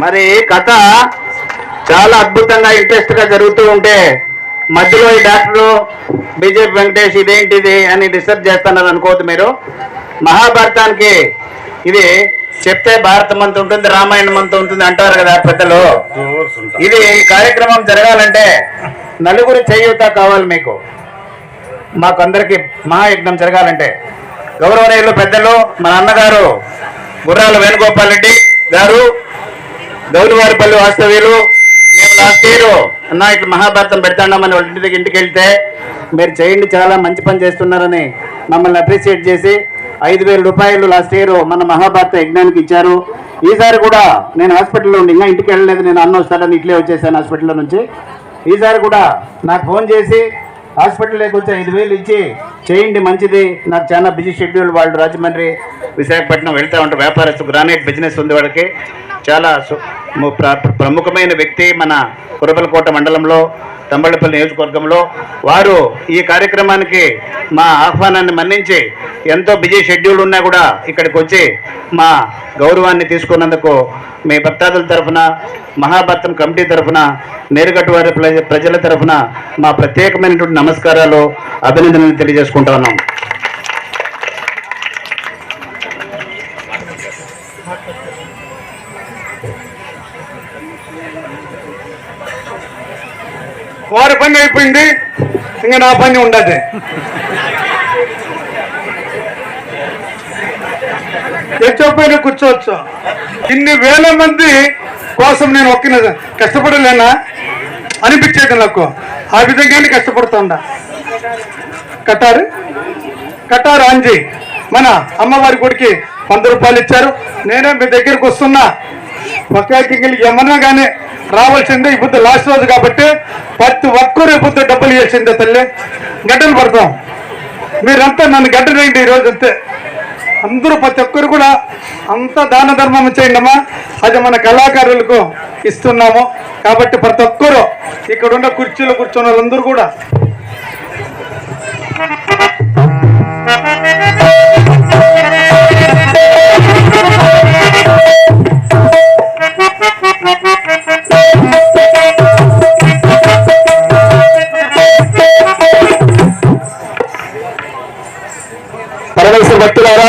మరి కథ చాలా అద్భుతంగా ఇంట్రెస్ట్గా జరుగుతూ ఉంటే మధ్యలో ఈ డాక్టర్ బీజేపీ వెంకటేష్ ఇదేంటిది అని రీసెర్చ్ చేస్తున్నారు అనుకోవద్దు మీరు. మహాభారతానికి ఇది చెప్తే భారతం అంత ఉంటుంది రామాయణం అంత ఉంటుంది అంటారు కదా పెద్దలు. ఇది ఈ కార్యక్రమం జరగాలంటే నలుగురు చేయూత కావాలి మీకు. మాకు అందరికి మహాయజ్ఞం జరగాలంటే. గౌరవనీయులు పెద్దలు మన అన్నగారు గుర్రాల వేణుగోపాల్ రెడ్డి గారు గౌరవారిపల్లి వాస్తవ్యులు మేము లాస్ట్ ఇయర్ అన్న ఇట్లా మహాభారతం పెడతామని వాళ్ళ ఇంటి దగ్గర ఇంటికి వెళ్తే మీరు చేయండి చాలా మంచి పని చేస్తున్నారని మమ్మల్ని అప్రిషియేట్ చేసి ఐదు వేల రూపాయలు లాస్ట్ ఇయర్ మన మహాభారత యజ్ఞానికి ఇచ్చారు. ఈసారి కూడా నేను హాస్పిటల్లో ఉండి ఇంకా ఇంటికి వెళ్ళలేదు నేను అన్న వస్తాడని ఇట్లే వచ్చేసాను హాస్పిటల్లో నుంచి. ఈసారి కూడా నాకు ఫోన్ చేసి హాస్పిటల్లోకి వచ్చి ఐదు వేలు ఇచ్చి చేయండి మంచిది. నాకు చాలా బిజీ షెడ్యూల్ వాళ్ళు రాజమండ్రి విశాఖపట్నం వెళ్తూ ఉంటారు. వ్యాపారస్తు గ్రానైట్ బిజినెస్ ఉంది వాళ్ళకి. చాలా సు- ము- ప్ర- ప్రముఖమైన వ్యక్తి మన కురబలకోట మండలంలో. తంబళ్ళపల్లి నియోజకవర్గంలో వారు ఈ కార్యక్రమానికి మా ఆహ్వానాన్ని మన్నించి ఎంతో బిజీ షెడ్యూల్ ఉన్నా కూడా ఇక్కడికి వచ్చి మా గౌరవాన్ని తీసుకున్నందుకు మీ భక్తాదుల తరఫున మహాభక్తం కమిటీ తరఫున నేరుగట్టు వారి ప్రజల తరఫున మా ప్రత్యేకమైనటువంటి నమస్కారాలు అభినందనలు తెలియజేసుకుంటా ఉన్నాం. వారి పని అయిపోయింది ఇంకా నా పని ఉండదు. ఎచ్చపోయినా కూర్చోవచ్చు. ఇన్ని వేల మంది కోసం నేను ఒక్కిన కష్టపడలేనా? అనిపించేది నాకు. ఆ విధంగానే కష్టపడుతుండా. కట్టారు? కట్టారు అంజీ మన అమ్మవారి గుడికి వంద రూపాయలు ఇచ్చారు. నేనే మీ దగ్గరికి వస్తున్నా. ఒకేకి ఏమన్నా కానీ రావాల్సిందే ఈ లాస్ట్ రోజు కాబట్టి ప్రతి ఒక్కరు ఇప్పుడు డబ్బులు ఇవ్వాల్సిందే తల్లి. గడ్డలు పడతాం. మీరంతా నన్ను గడ్డలేండి ఈ రోజు అంతే. అందరూ ప్రతి ఒక్కరు కూడా అంత దాన ధర్మం చేయండి అమ్మా అది మన కళాకారులకు ఇస్తున్నాము. కాబట్టి ప్రతి ఒక్కరు ఇక్కడ ఉన్న కుర్చీలో కూర్చున్న వాళ్ళందరూ కూడా ಗೊತ್ತಿರೋರ